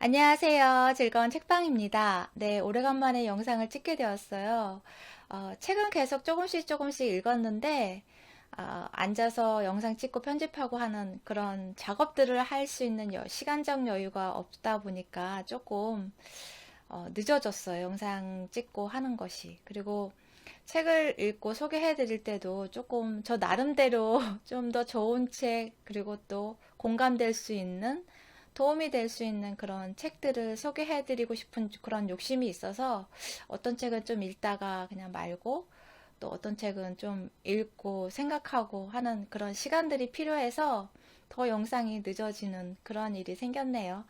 안녕하세요. 즐거운 책방입니다. 네, 오래간만에 영상을 찍게 되었어요. 어, 책은 계속 조금씩 조금씩 읽었는데, 어, 앉아서 영상 찍고 편집하고 하는 그런 작업들을 할 수 있는 여- 시간적 여유가 없다 보니까 조금 어, 늦어졌어요. 영상 찍고 하는 것이. 그리고 책을 읽고 소개해 드릴 때도 조금 저 나름대로 좀 더 좋은 책, 그리고 또 공감될 수 있는 도움이 될 수 있는 그런 책들을 소개해 드리고 싶은 그런 욕심이 있어서 어떤 책은 좀 읽다가 그냥 말고 또 어떤 책은 좀 읽고 생각하고 하는 그런 시간들이 필요해서 더 영상이 늦어지는 그런 일이 생겼네요.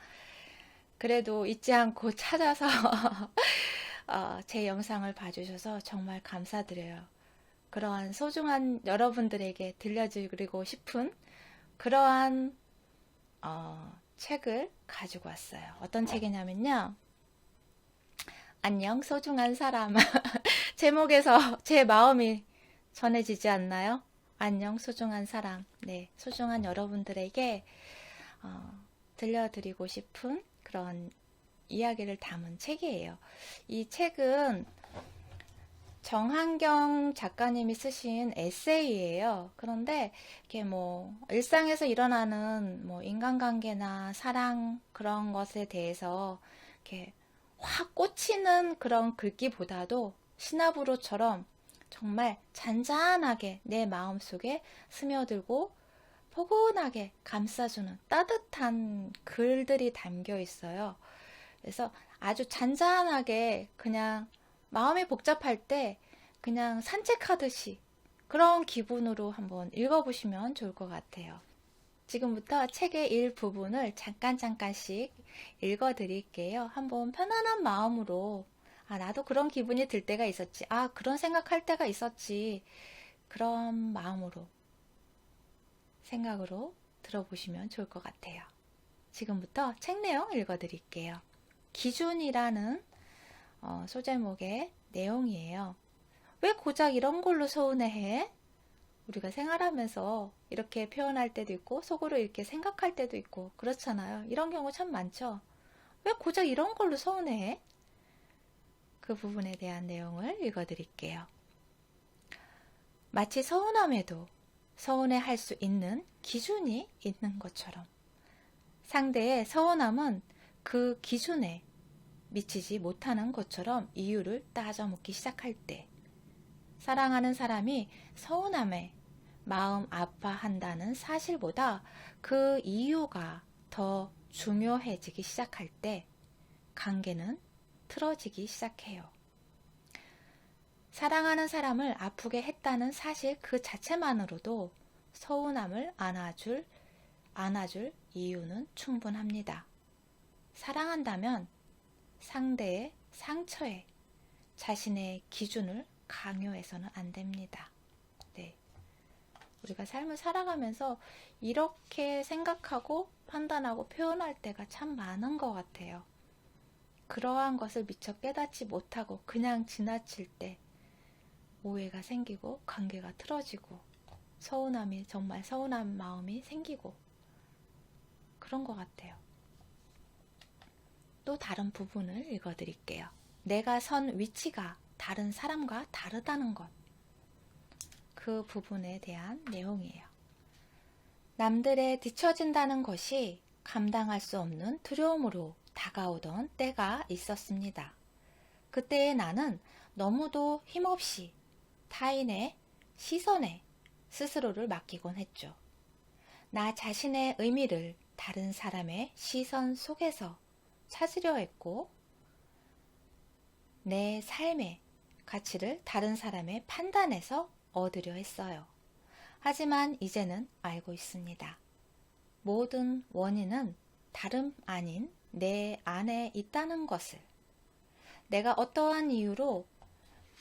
그래도 잊지 않고 찾아서 어, 제 영상을 봐주셔서 정말 감사드려요. 그러한 소중한 여러분들에게 들려드리고 싶은 그러한 어, 책을 가지고 왔어요. 어떤 책이냐면요. 안녕, 소중한 사람. 제목에서 제 마음이 전해지지 않나요? 안녕, 소중한 사람. 네, 소중한 여러분들에게 어, 들려드리고 싶은 그런 이야기를 담은 책이에요. 이 책은 정한경 작가님이 쓰신 에세이예요. 그런데 이렇게 뭐 일상에서 일어나는 뭐 인간관계나 사랑 그런 것에 대해서 이렇게 확 꽂히는 그런 글귀보다도 시나브로처럼 정말 잔잔하게 내 마음속에 스며들고 포근하게 감싸주는 따뜻한 글들이 담겨 있어요. 그래서 아주 잔잔하게 그냥 마음이 복잡할 때 그냥 산책하듯이 그런 기분으로 한번 읽어보시면 좋을 것 같아요. 지금부터 책의 일부분을 잠깐 잠깐씩 읽어 드릴게요. 한번 편안한 마음으로 아, 나도 그런 기분이 들 때가 있었지. 아, 그런 생각할 때가 있었지. 그런 마음으로 생각으로 들어보시면 좋을 것 같아요. 지금부터 책 내용 읽어 드릴게요. 기준이라는 어, 소제목의 내용이에요. 왜 고작 이런 걸로 서운해해? 우리가 생활하면서 이렇게 표현할 때도 있고, 속으로 이렇게 생각할 때도 있고, 그렇잖아요. 이런 경우 참 많죠. 왜 고작 이런 걸로 서운해해? 그 부분에 대한 내용을 읽어드릴게요. 마치 서운함에도 서운해 할 수 있는 기준이 있는 것처럼 상대의 서운함은 그 기준에 미치지 못하는 것처럼 이유를 따져 묻기 시작할 때 사랑하는 사람이 서운함에 마음 아파한다는 사실보다 그 이유가 더 중요해지기 시작할 때 관계는 틀어지기 시작해요. 사랑하는 사람을 아프게 했다는 사실 그 자체만으로도 서운함을 안아줄, 안아줄 이유는 충분합니다. 사랑한다면 상대의 상처에 자신의 기준을 강요해서는 안 됩니다. 네. 우리가 삶을 살아가면서 이렇게 생각하고 판단하고 표현할 때가 참 많은 것 같아요. 그러한 것을 미처 깨닫지 못하고 그냥 지나칠 때 오해가 생기고 관계가 틀어지고 서운함이 정말 서운한 마음이 생기고 그런 것 같아요. 또 다른 부분을 읽어 드릴게요. 내가 선 위치가 다른 사람과 다르다는 것. 그 부분에 대한 내용이에요. 남들에 뒤처진다는 것이 감당할 수 없는 두려움으로 다가오던 때가 있었습니다. 그때의 나는 너무도 힘없이 타인의 시선에 스스로를 맡기곤 했죠. 나 자신의 의미를 다른 사람의 시선 속에서 찾으려 했고, 내 삶의 가치를 다른 사람의 판단에서 얻으려 했어요. 하지만 이제는 알고 있습니다. 모든 원인은 다름 아닌 내 안에 있다는 것을. 내가 어떠한 이유로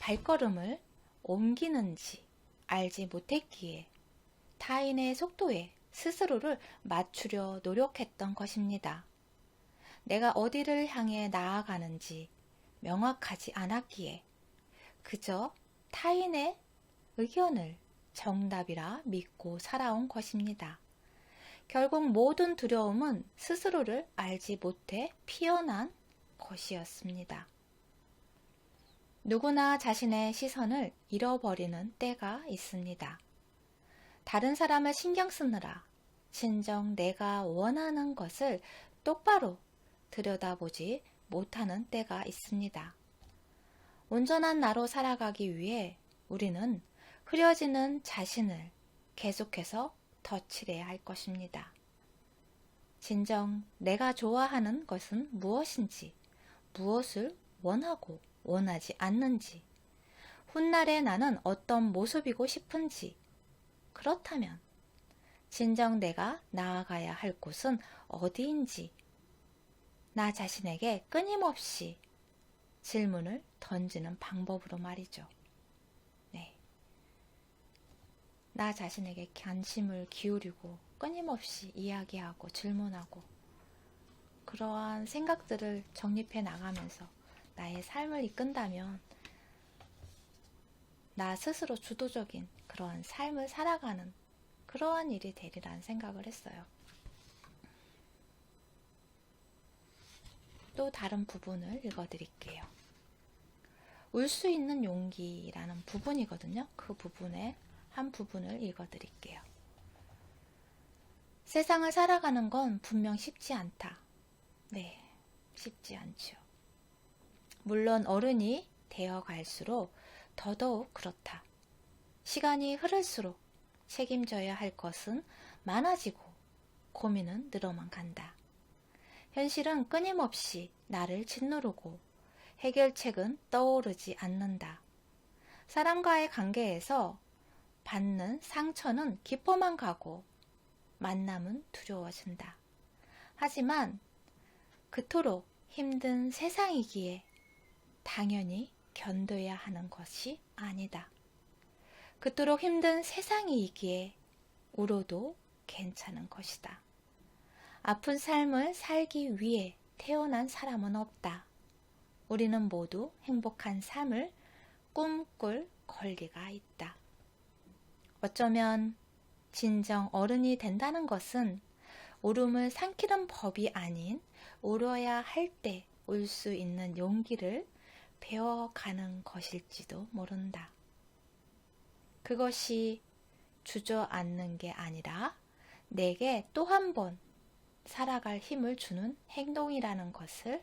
발걸음을 옮기는지 알지 못했기에 타인의 속도에 스스로를 맞추려 노력했던 것입니다. 내가 어디를 향해 나아가는지 명확하지 않았기에 그저 타인의 의견을 정답이라 믿고 살아온 것입니다. 결국 모든 두려움은 스스로를 알지 못해 피어난 것이었습니다. 누구나 자신의 시선을 잃어버리는 때가 있습니다. 다른 사람을 신경 쓰느라 진정 내가 원하는 것을 똑바로 들여다보지 못하는 때가 있습니다. 온전한 나로 살아가기 위해 우리는 흐려지는 자신을 계속해서 덧칠해야 할 것입니다. 진정 내가 좋아하는 것은 무엇인지, 무엇을 원하고 원하지 않는지, 훗날의 나는 어떤 모습이고 싶은지, 그렇다면 진정 내가 나아가야 할 곳은 어디인지, 나 자신에게 끊임없이 질문을 던지는 방법으로 말이죠. 네. 나 자신에게 관심을 기울이고 끊임없이 이야기하고 질문하고 그러한 생각들을 정립해 나가면서 나의 삶을 이끈다면 나 스스로 주도적인 그러한 삶을 살아가는 그러한 일이 되리라는 생각을 했어요. 또 다른 부분을 읽어드릴게요. 울 수 있는 용기라는 부분이거든요. 그 부분의 한 부분을 읽어드릴게요. 세상을 살아가는 건 분명 쉽지 않다. 네, 쉽지 않죠. 물론 어른이 되어 갈수록 더더욱 그렇다. 시간이 흐를수록 책임져야 할 것은 많아지고 고민은 늘어만 간다. 현실은 끊임없이 나를 짓누르고 해결책은 떠오르지 않는다. 사람과의 관계에서 받는 상처는 깊어만 가고 만남은 두려워진다. 하지만 그토록 힘든 세상이기에 당연히 견뎌야 하는 것이 아니다. 그토록 힘든 세상이기에 울어도 괜찮은 것이다. 아픈 삶을 살기 위해 태어난 사람은 없다. 우리는 모두 행복한 삶을 꿈꿀 권리가 있다. 어쩌면 진정 어른이 된다는 것은 울음을 삼키는 법이 아닌 울어야 할 때 울 수 있는 용기를 배워가는 것일지도 모른다. 그것이 주저앉는 게 아니라 내게 또 한 번 살아갈 힘을 주는 행동이라는 것을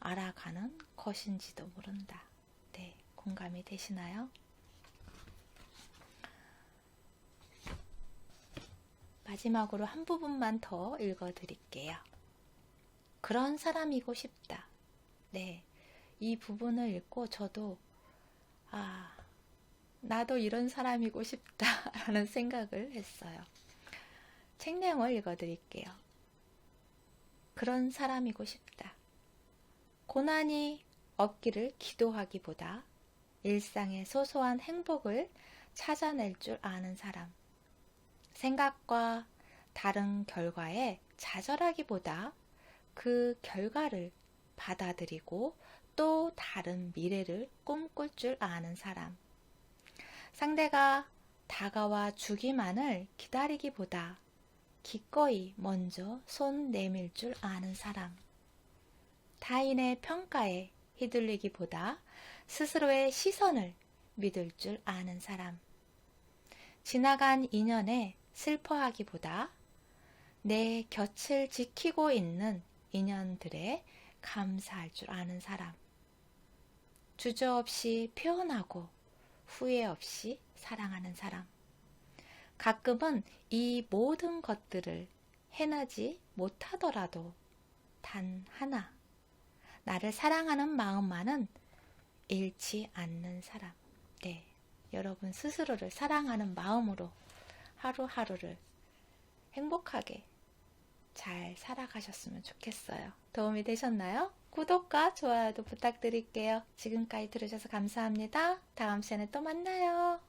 알아가는 것인지도 모른다. 네, 공감이 되시나요? 마지막으로 한 부분만 더 읽어 드릴게요. 그런 사람이고 싶다. 네. 이 부분을 읽고 저도, 아, 나도 이런 사람이고 싶다라는 생각을 했어요. 책 내용을 읽어 드릴게요. 그런 사람이고 싶다. 고난이 없기를 기도하기보다 일상의 소소한 행복을 찾아낼 줄 아는 사람. 생각과 다른 결과에 좌절하기보다 그 결과를 받아들이고 또 다른 미래를 꿈꿀 줄 아는 사람. 상대가 다가와 주기만을 기다리기보다 기꺼이 먼저 손 내밀 줄 아는 사람. 타인의 평가에 휘둘리기보다 스스로의 시선을 믿을 줄 아는 사람. 지나간 인연에 슬퍼하기보다 내 곁을 지키고 있는 인연들에 감사할 줄 아는 사람. 주저없이 표현하고 후회 없이 사랑하는 사람. 가끔은 이 모든 것들을 해나지 못하더라도 단 하나, 나를 사랑하는 마음만은 잃지 않는 사람. 네. 여러분 스스로를 사랑하는 마음으로 하루하루를 행복하게 잘 살아가셨으면 좋겠어요. 도움이 되셨나요? 구독과 좋아요도 부탁드릴게요. 지금까지 들으셔서 감사합니다. 다음 시간에 또 만나요.